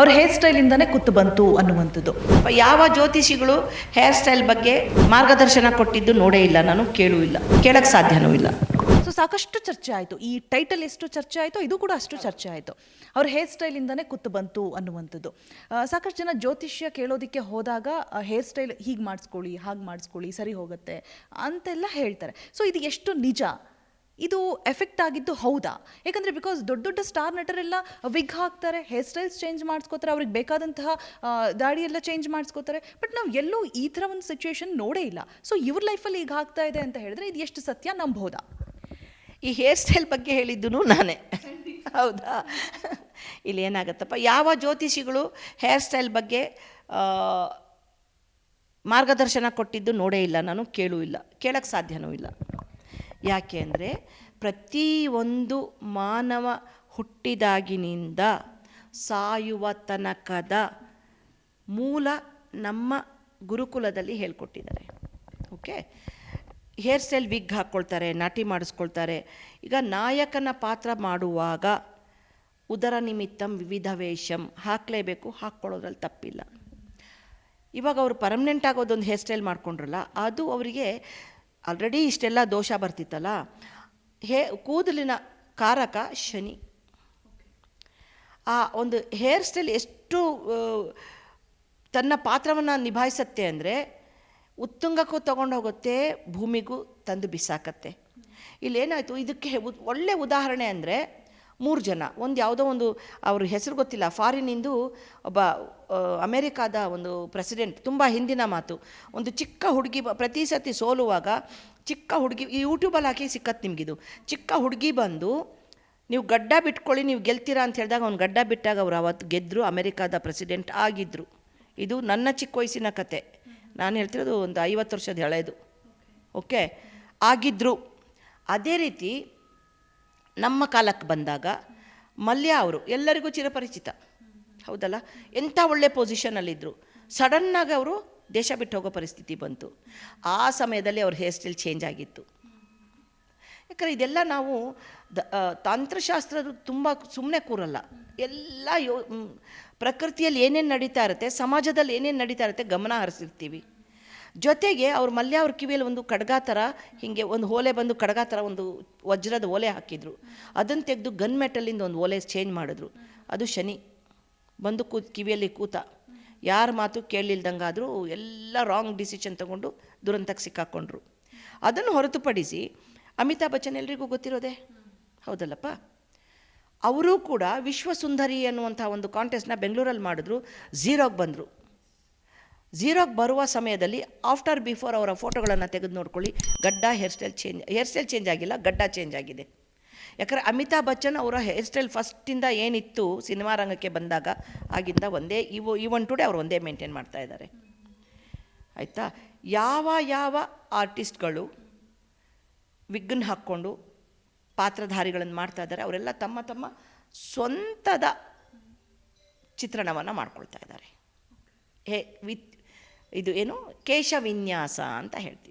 ಅವ್ರ ಹೇರ್ ಸ್ಟೈಲಿಂದನೇ ಕೂತು ಬಂತು ಅನ್ನುವಂಥದ್ದು. ಯಾವ ಜ್ಯೋತಿಷಿಗಳು ಹೇರ್ ಸ್ಟೈಲ್ ಬಗ್ಗೆ ಮಾರ್ಗದರ್ಶನ ಕೊಟ್ಟಿದ್ದು ನೋಡೇ ಇಲ್ಲ, ನಾನು ಕೇಳೂ ಇಲ್ಲ ಕೇಳಕ್ಕೆ ಸಾಧ್ಯನೂ ಇಲ್ಲ. ಸೊ ಸಾಕಷ್ಟು ಚರ್ಚೆ ಆಯಿತು. ಈ ಟೈಟಲ್ ಎಷ್ಟು ಚರ್ಚೆ ಆಯಿತು, ಇದು ಕೂಡ ಅಷ್ಟು ಚರ್ಚೆ ಆಯಿತು. ಅವ್ರ ಹೇರ್ ಸ್ಟೈಲಿಂದನೇ ಕೂತು ಬಂತು ಅನ್ನುವಂಥದ್ದು. ಸಾಕಷ್ಟು ಜನ ಜ್ಯೋತಿಷ್ಯ ಕೇಳೋದಕ್ಕೆ ಹೋದಾಗ ಹೇರ್ ಸ್ಟೈಲ್ ಹೀಗೆ ಮಾಡಿಸ್ಕೊಳ್ಳಿ, ಹಾಗೆ ಮಾಡಿಸ್ಕೊಳ್ಳಿ, ಸರಿ ಹೋಗುತ್ತೆ ಅಂತೆಲ್ಲ ಹೇಳ್ತಾರೆ. ಸೊ ಇದು ಎಷ್ಟು ನಿಜ? ಇದು ಎಫೆಕ್ಟ್ ಆಗಿದ್ದು ಹೌದಾ? ಯಾಕಂದರೆ ಬಿಕಾಸ್ ದೊಡ್ಡ ದೊಡ್ಡ ಸ್ಟಾರ್ ನಟರೆಲ್ಲ ವಿಗ್ ಹಾಕ್ತಾರೆ ಹೇರ್ ಸ್ಟೈಲ್ಸ್ ಚೇಂಜ್ ಮಾಡಿಸ್ಕೋತಾರೆ, ಅವ್ರಿಗೆ ಬೇಕಾದಂತಹ ದಾಡಿಯೆಲ್ಲ ಚೇಂಜ್ ಮಾಡಿಸ್ಕೋತಾರೆ ಬಟ್ ನಾವು ಎಲ್ಲೂ ಈ ಥರ ಒಂದು ಸಿಚುವೇಶನ್ ನೋಡೇ ಇಲ್ಲ. ಸೊ ಇವ್ರ ಲೈಫಲ್ಲಿ ಈಗ ಆಗ್ತಾ ಇದೆ ಅಂತ ಹೇಳಿದ್ರೆ ಇದು ಎಷ್ಟು ಸತ್ಯ? ನಂಬಹುದಾ ಈ ಹೇರ್ ಸ್ಟೈಲ್ ಬಗ್ಗೆ ಹೇಳಿದ್ದು ನಾನೇ. ಹೌದಾ? ಇಲ್ಲಿ ಏನಾಗತ್ತಪ್ಪ? ಯಾವ ಜ್ಯೋತಿಷಿಗಳು ಹೇರ್ ಸ್ಟೈಲ್ ಬಗ್ಗೆ ಮಾರ್ಗದರ್ಶನ ಕೊಟ್ಟಿದ್ದು ನೋಡೇ ಇಲ್ಲ. ನಾನು ಕೇಳೂ ಇಲ್ಲ. ಕೇಳೋಕ್ಕೆ ಸಾಧ್ಯನೂ ಇಲ್ಲ. ಯಾಕೆ ಅಂದರೆ ಪ್ರತಿಯೊಂದು ಮಾನವ ಹುಟ್ಟಿದಾಗಿನಿಂದ ಸಾಯುವ ತನಕದ ಮೂಲ ನಮ್ಮ ಗುರುಕುಲದಲ್ಲಿ ಹೇಳ್ಕೊಟ್ಟಿದ್ದಾರೆ. ಓಕೆ ಹೇರ್ ಸ್ಟೈಲ್ ವಿಗ್ ಹಾಕ್ಕೊಳ್ತಾರೆ ನಾಟಿ ಮಾಡಿಸ್ಕೊಳ್ತಾರೆ. ಈಗ ನಾಯಕನ ಪಾತ್ರ ಮಾಡುವಾಗ ಉದರ ನಿಮಿತ್ತಂ ವಿವಿಧ ವೇಷಂ ಹಾಕಲೇಬೇಕು, ಹಾಕ್ಕೊಳ್ಳೋದ್ರಲ್ಲಿ ತಪ್ಪಿಲ್ಲ. ಇವಾಗ ಅವರು ಪರ್ಮನೆಂಟ್ ಆಗೋದೊಂದು ಹೇರ್ ಸ್ಟೈಲ್ ಮಾಡ್ಕೊಂಡ್ರಲ್ಲ, ಅದು ಅವರಿಗೆ ಆಲ್ರೆಡಿ ಇಷ್ಟೆಲ್ಲ ದೋಷ ಬರ್ತಿತ್ತಲ್ಲ? ಹೇ, ಕೂದಲಿನ ಕಾರಕ ಶನಿ. ಆ ಒಂದು ಹೇರ್ ಸ್ಟೈಲ್ ಎಷ್ಟು ತನ್ನ ಪಾತ್ರವನ್ನು ನಿಭಾಯಿಸತ್ತೆ ಅಂದರೆ ಉತ್ತುಂಗಕ್ಕೂ ತಗೊಂಡು ಹೋಗುತ್ತೆ, ಭೂಮಿಗೂ ತಂದು ಬಿಸಾಕತ್ತೆ. ಇಲ್ಲೇನಾಯಿತು? ಇದಕ್ಕೆ ಒಳ್ಳೆ ಉದಾಹರಣೆ ಅಂದರೆ ಮೂರು ಜನ. ಒಂದು ಯಾವುದೋ ಒಂದು ಅವ್ರ ಹೆಸರು ಗೊತ್ತಿಲ್ಲ. ಫಾರಿನಿಂದು ಒಬ್ಬ ಅಮೇರಿಕಾದ ಒಂದು ಪ್ರೆಸಿಡೆಂಟ್ ತುಂಬ ಹಿಂದಿನ ಮಾತು. ಒಂದು ಚಿಕ್ಕ ಹುಡುಗಿ ಬ- ಪ್ರತಿ ಸತಿ ಸೋಲುವಾಗ ಚಿಕ್ಕ ಹುಡುಗಿ ಈ ಯೂಟ್ಯೂಬಲ್ಲಿ ಹಾಕಿ ಸಿಕ್ಕತ್ತೆ ನಿಮಗಿದು. ಚಿಕ್ಕ ಹುಡುಗಿ ಬಂದು ನೀವು ಗಡ್ಡ ಬಿಟ್ಕೊಳ್ಳಿ ನೀವು ಗೆಲ್ತೀರಾ? ಅಂತ ಹೇಳಿದಾಗ ಅವ್ನು ಗಡ್ಡ ಬಿಟ್ಟಾಗ ಅವ್ರು ಅವತ್ತು ಗೆದ್ದರು ಅಮೆರಿಕಾದ ಪ್ರೆಸಿಡೆಂಟ್ ಆಗಿದ್ದರು ಇದು ನನ್ನ ಚಿಕ್ಕ ವಯಸ್ಸಿನ ಕತೆ. ನಾನು ಹೇಳ್ತಿರೋದು ಒಂದು ಐವತ್ತು ವರ್ಷದ ಹಳೆಯದು ಓಕೆ ಆಗಿದ್ದರು ಅದೇ ರೀತಿ ನಮ್ಮ ಕಾಲಕ್ಕೆ ಬಂದಾಗ ಮಲ್ಯ ಅವರು ಎಲ್ಲರಿಗೂ ಚಿರಪರಿಚಿತ. ಹೌದಲ್ಲ? ಎಂಥ ಒಳ್ಳೆ ಪೊಸಿಷನಲ್ಲಿದ್ದರು ಸಡನ್ನಾಗಿ ಅವರು ದೇಶ ಬಿಟ್ಟು ಹೋಗೋ ಪರಿಸ್ಥಿತಿ ಬಂತು. ಆ ಸಮಯದಲ್ಲಿ ಅವ್ರ ಹೇರ್ ಸ್ಟೈಲ್ ಚೇಂಜ್ ಆಗಿತ್ತು. ಯಾಕಂದರೆ ಇದೆಲ್ಲ ನಾವು ದ ತಂತ್ರಶಾಸ್ತ್ರದ್ದು ತಂತ್ರಶಾಸ್ತ್ರದ ತುಂಬ ಸುಮ್ಮನೆ ಕೂರಲ್ಲ. ಎಲ್ಲ ಯೋ ಪ್ರಕೃತಿಯಲ್ಲಿ ಏನೇನು ನಡೀತಾ ಇರುತ್ತೆ, ಸಮಾಜದಲ್ಲಿ ಏನೇನು ನಡೀತಾ ಇರುತ್ತೆ ಗಮನ ಹರಿಸಿರ್ತೀವಿ. ಜೊತೆಗೆ ಅವ್ರ ಮಲ್ಯ ಅವ್ರ ಕಿವಿಯಲ್ಲಿ ಒಂದು ಖಡ್ಗ ಥರ ಹೀಗೆ ಒಂದು ಓಲೆ ಬಂದು ಖಡ್ಗ ಥರ ಒಂದು ವಜ್ರದ ಓಲೆ ಹಾಕಿದ್ರು. ಅದನ್ನು ತೆಗೆದು ಗನ್ ಮೆಟಲಿಂದ ಒಂದು ಓಲೆ ಚೇಂಜ್ ಮಾಡಿದ್ರು. ಅದು ಶನಿ. ಬಂದು ಕೂ ಕಿವಿಯಲ್ಲಿ ಕೂತ. ಯಾರ ಮಾತು ಕೇಳಿಲ್ದಂಗಾದರೂ ಎಲ್ಲ ರಾಂಗ್ ಡಿಸಿಷನ್ ತಗೊಂಡು ದುರಂತಕ್ಕೆ ಸಿಕ್ಕಾಕೊಂಡ್ರು. ಅದನ್ನು ಹೊರತುಪಡಿಸಿ ಅಮಿತಾಬ್ ಬಚ್ಚನ್ ಎಲ್ರಿಗೂ ಗೊತ್ತಿರೋದೆ? ಹೌದಲ್ಲಪ್ಪ. ಅವರೂ ಕೂಡ ವಿಶ್ವಸುಂದರಿ ಅನ್ನುವಂಥ ಒಂದು ಕಾಂಟೆಸ್ಟ್ನ ಬೆಂಗಳೂರಲ್ಲಿ ಮಾಡಿದ್ರು. ಝೀರೋಗೆ ಬಂದರು. ಝೀರೋಗೆ ಬರುವ ಸಮಯದಲ್ಲಿ ಆಫ್ಟರ್ ಬಿಫೋರ್ ಅವರ ಫೋಟೋಗಳನ್ನು ತೆಗೆದು ನೋಡ್ಕೊಳ್ಳಿ. ಗಡ್ಡ hair style change hair style change ಆಗಿಲ್ಲ, ಗಡ್ಡ ಚೇಂಜ್ ಆಗಿದೆ. ಯಾಕಂದರೆ ಅಮಿತಾಬ್ ಬಚ್ಚನ್ ಅವರ ಹೇರ್ ಸ್ಟೈಲ್ ಫಸ್ಟಿಂದ ಏನಿತ್ತು ಸಿನಿಮಾ ರಂಗಕ್ಕೆ ಬಂದಾಗ, ಆಗಿಂದ ಒಂದೇ, ಇವು ಇವನ್ ಟುಡೇ ಅವರು ಒಂದೇ ಮೇಂಟೈನ್ ಮಾಡ್ತಾ ಇದ್ದಾರೆ. ಆಯಿತಾ? ಯಾವ ಯಾವ ಆರ್ಟಿಸ್ಟ್ಗಳು ವಿಗ್ಗನ್ ಹಾಕ್ಕೊಂಡು ಪಾತ್ರಧಾರಿಗಳನ್ನು ಮಾಡ್ತಾ ಇದ್ದಾರೆ, ಅವರೆಲ್ಲ ತಮ್ಮ ತಮ್ಮ ಸ್ವಂತದ ಚಿತ್ರಣವನ್ನು ಮಾಡ್ಕೊಳ್ತಾ ಇದ್ದಾರೆ. ಹೇ, ವಿತ್ ಇದು ಏನು ಕೇಶವಿನ್ಯಾಸ ಅಂತ ಹೇಳ್ತೀವಿ.